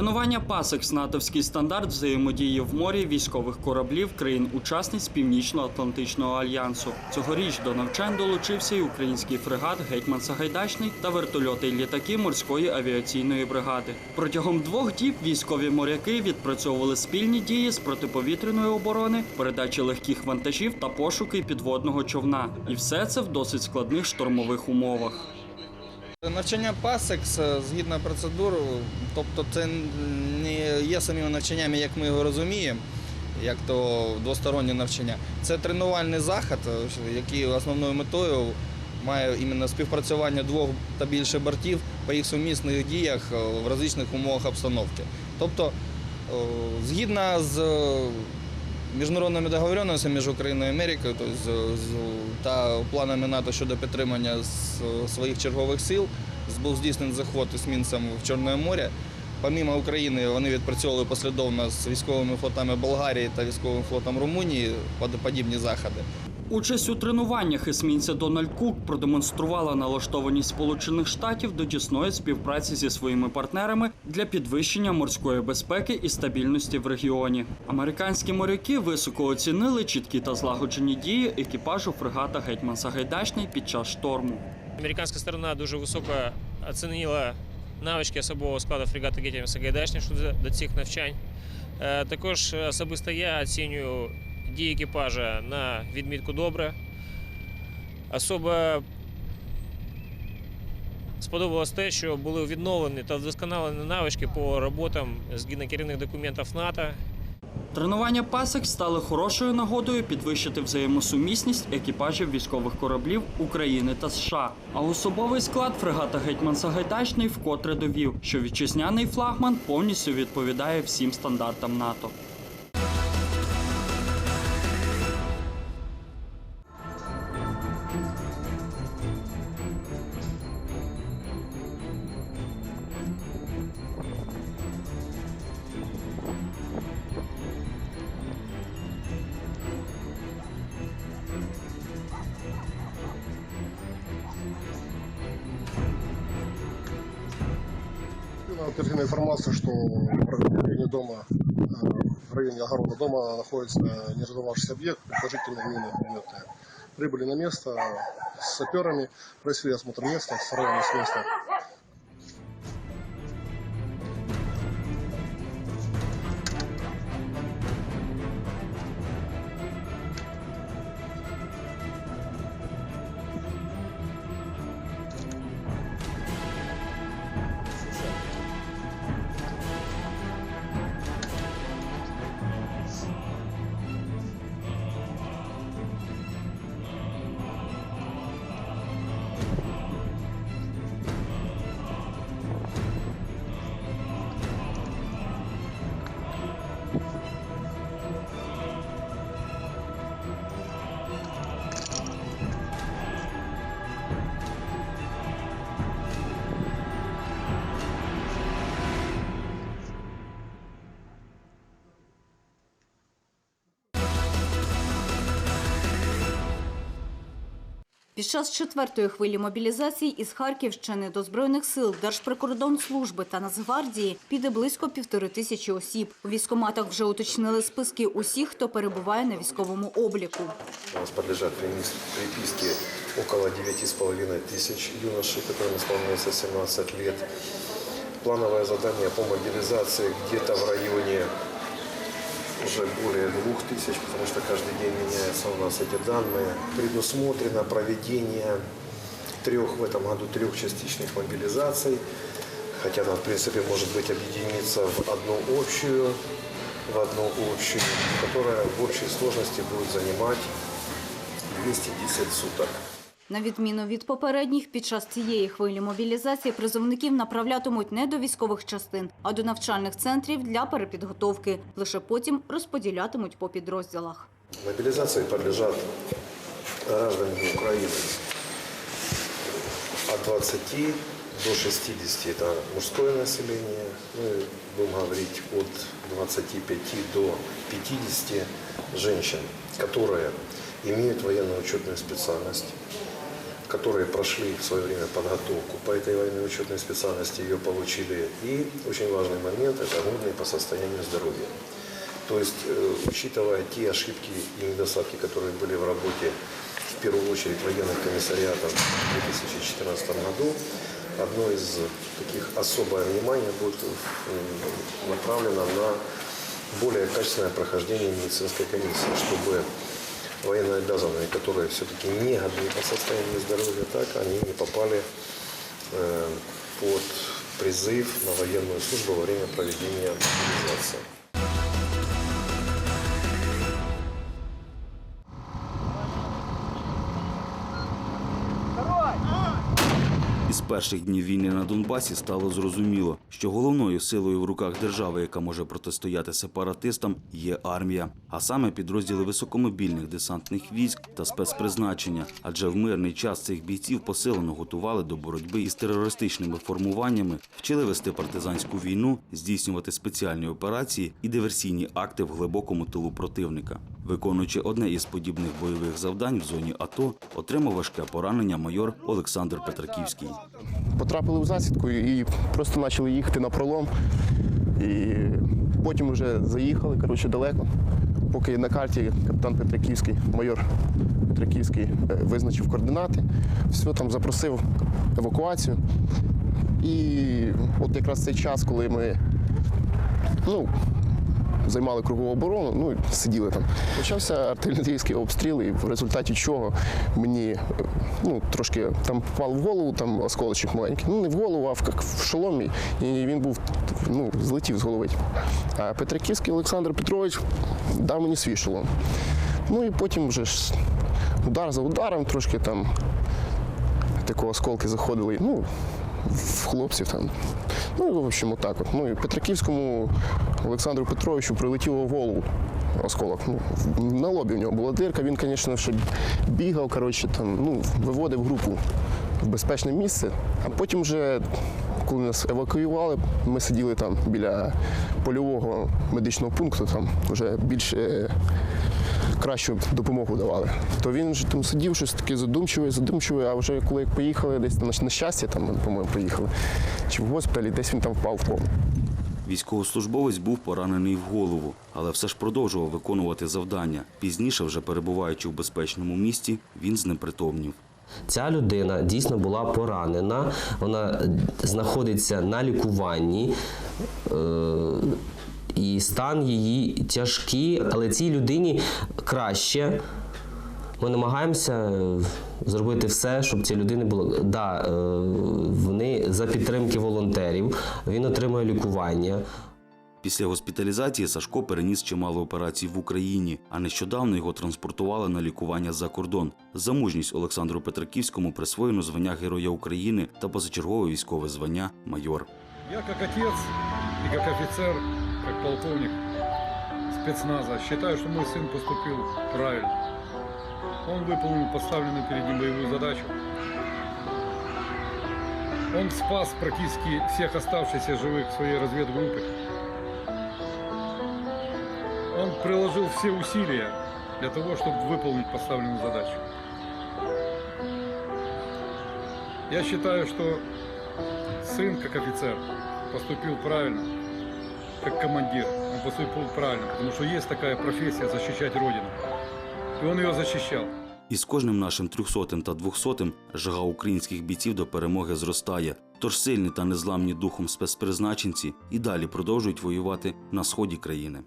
Тренування Пасекс натовський стандарт взаємодії в морі військових кораблів країн-учасниць Північно-Атлантичного альянсу. Цьогоріч до навчань долучився і український фрегат Гетьман Сагайдачний та вертольоти й літаки морської авіаційної бригади. Протягом двох діб військові моряки відпрацьовували спільні дії з протиповітряної оборони, передачі легких вантажів та пошуки підводного човна. І все це в досить складних штормових умовах. Навчання е, згідно процедур, тобто це не є самими навчаннями, як ми його розуміємо, як то двостороннє навчання. Це тренувальний захід, який основною метою має іменно співпрацювання двох та більше бортів по їх сумісних діях в різних умовах обстановки. Тобто, е, згідно з міжнародними договоренностями між Україною і Америкою, тобто та планами НАТО щодо підтримання своїх чергових сил, був здійснений заход есмінцем в Чорне море. Помимо України, вони відпрацьовували послідовно з військовими флотами Болгарії та військовим флотом Румунії под- подібні заходи. Участь у тренуваннях есмінця Дональд Кук продемонструвала налаштованість Сполучених Штатів до тісної співпраці зі своїми партнерами для підвищення морської безпеки і стабільності в регіоні. Американські моряки високо оцінили чіткі та злагоджені дії екіпажу фрегата Гетьман Сагайдачний під час шторму. Американська сторона дуже високо оцінила навички особового складу фрегата Гетєм Сагайдачний щодо до цих навчань. Е, Також особисто я оцінюю дії екіпажа на відмітку добре. Особо сподобалось те, що були відновлені та вдосконалені навички по роботам згідно керівних документів НАТО. Тренування пасек стали хорошою нагодою підвищити взаємосумісність екіпажів військових кораблів України та США. А особовий склад фрегата Гетьман Сагайдачний вкотре довів, що вітчизняний флагман повністю відповідає всім стандартам НАТО. Была оперативная информация, что в районе дома, э, в районе огорода дома находится не разорвавшийся объект, предположительно мины минометные. Прибыли на место с саперами, произвели осмотр места, сорвали с места. Під час четвертої хвилі мобілізації із Харківщини до Збройних сил, Держприкордонслужби та Нацгвардії піде близько півтори тисячі осіб. У військкоматах вже уточнили списки усіх, хто перебуває на військовому обліку. У нас подлежат припис- приписке около 9,5 тысяч юношей, которым исполняется 17 лет. Плановое задание по мобилизации где-то в районе уже более двух тысяч, потому что каждый день меняются у нас эти данные. Предусмотрено проведение трех в этом году трех частичных мобилизаций, хотя она в принципе может быть объединиться в одну общую, в одну общую, которая в общей сложности будет занимать 210 суток. На відміну від попередніх, під час цієї хвилі мобілізації призовників направлятимуть не до військових частин, а до навчальних центрів для перепідготовки. Лише потім розподілятимуть по підрозділах. Мобилизации подлежат граждане Украины от 20 до 60 – это мужское население. Мы будем говорить от 25 до 50 женщин, которые имеют военно-учетную специальность, которые прошли в свое время подготовку по этой военной учетной специальности, ее получили. И очень важный момент – это годные по состоянию здоровья. То есть, э, учитывая те ошибки и недостатки, которые были в работе, в первую очередь военных комиссариатов в 2014 году, одно из таких особое внимание будет м, направлено на более качественное прохождение медицинской комиссии, чтобы военнообязанные, которые все-таки не годны по состоянию здоровья, так они не попали э, под призыв на военную службу во время проведения мобилизации. Із перших днів війни на Донбасі стало зрозуміло, що головною силою в руках держави, яка може протистояти сепаратистам, є армія, а саме підрозділи високомобільних десантних військ та спецпризначення. Адже в мирний час цих бійців посилено готували до боротьби із терористичними формуваннями, вчили вести партизанську війну, здійснювати спеціальні операції і диверсійні акти в глибокому тилу противника. Виконуючи одне із подібних бойових завдань в зоні АТО, отримав важке поранення майор Олександр Петраківський. Потрапили в засідку і просто почали їхати на пролом. І потім вже заїхали коротше, далеко. Поки на карті капітан Петриківський, майор Петриківський е, визначив координати, все там запросив евакуацію. І от якраз цей час, коли ми ну, займали кругову оборону, ну і сиділи там. Почався артилерійський обстріл, і в результаті чого мені е, ну, трошки там попав в голову, там осколочок маленький. Ну не в голову, а в, в шоломі. І він був ну, злетів з голови. А Петриківський Олександр Петрович дав мені свій шолом. Ну і потім вже ж удар за ударом, трошки там такого осколки заходили. Ну, в хлопців там. Ну, і, в общем, отак от. Ну і Петриківському Олександру Петровичу прилетіло в голову осколок. Ну, на лобі в нього була дирка. Він, звісно, ще бігав, коротше, там, ну, виводив групу в безпечне місце. А потім вже, коли нас евакуювали, ми сиділи там біля польового медичного пункту, там вже більш е, кращу допомогу давали. То він вже там сидів, щось таке задумчивий, задумчивий, а вже коли поїхали десь на щастя, там, по-моєму, поїхали, чи в госпіталі, десь він там впав в кому. Військовослужбовець був поранений в голову, але все ж продовжував виконувати завдання. Пізніше, вже перебуваючи в безпечному місті, він знепритомнів. Ця людина дійсно була поранена, вона знаходиться на лікуванні. І стан її тяжкий, але цій людині краще. Ми намагаємося е, зробити все, щоб цій людини було. Да, е, вони за підтримки волонтерів, він отримує лікування. Після госпіталізації Сашко переніс чимало операцій в Україні, а нещодавно його транспортували на лікування за кордон. За мужність Олександру Петраківському присвоєно звання Героя України та позачергове військове звання майор. Я как отец и как офицер, как полковник спецназа считаю, что мой сын поступил правильно. Он выполнил поставленную перед ним боевую задачу. Он спас практически всех оставшихся живых в своей разведгруппе. Он приложил все усилия для того, чтобы выполнить поставленную задачу. Я считаю, что сын, как офицер, поступил правильно, как командир. Он поступил правильно, потому что есть такая профессия защищать Родину. И он ее защищал. І з кожним нашим трьохсотим та двохсотим жага українських бійців до перемоги зростає. Тож сильні та незламні духом спецпризначенці і далі продовжують воювати на сході країни.